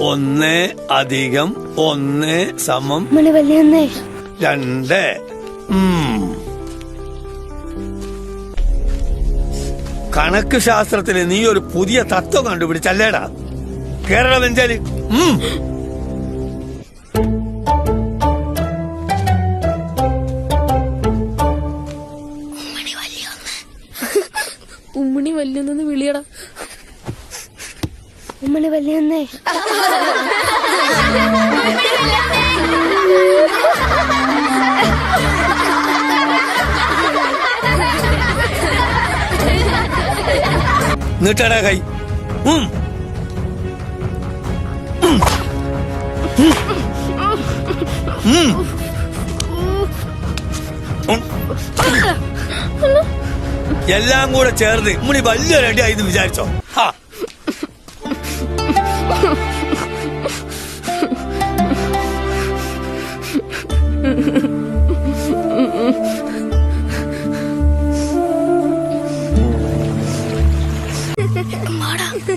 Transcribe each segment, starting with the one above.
ഒന്ന് അധികം ഒന്ന് സമം രണ്ട്. കണക്ക് ശാസ്ത്രത്തിൽ നീ ഒരു പുതിയ തത്വം കണ്ടുപിടിച്ചല്ലേടാ? കേരള വെഞ്ചാലി. ഉമ്മണി വല്യൊന്നു വിളിയടാ. ഉമ്മണി വല്യന്നേ നീട്ടടാ കൈ. എല്ലാം കൂടെ ചേർന്ന് ഇമ്മണി വലിയൊരു അടിയായി വിചാരിച്ചോ. ഹാ.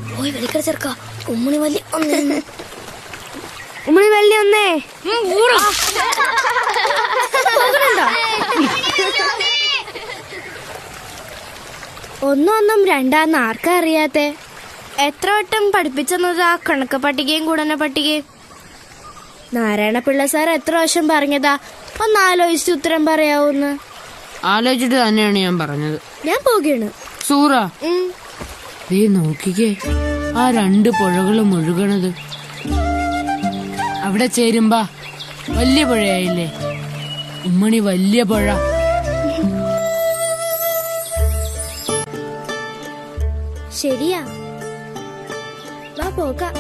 പോയി ചെറുക്ക ഉമ്മണി വല്ലി ഒന്നേ. ഉമ്മണി വലിയ ഒന്നേ. ഒന്നൊന്നും രണ്ടാന്ന് ആർക്കാ അറിയാത്തെ? എത്ര വട്ടം പഠിപ്പിച്ചെന്നത് ആ കണക്ക് പട്ടികയും ഗുണന പട്ടികയും നാരായണ പിള്ള സാർ എത്ര വശം പറഞ്ഞതാ? ഒന്ന് ആലോചിച്ച് ഉത്തരം പറയാവൂന്ന്. ആലോചിച്ചിട്ട് തന്നെയാണ് ഞാൻ പറഞ്ഞത്. ഞാൻ പോകുകയാണ് സൂറ. ദേ നോക്കിക്കേ ആ രണ്ട് പുഴകളും ഒഴുകണത് അവിടെ ചേരുമ്പാ വലിയ പുഴയായില്ലേ? ഉമ്മണി വലിയ പുഴ. ശരിയാ. പോകാം.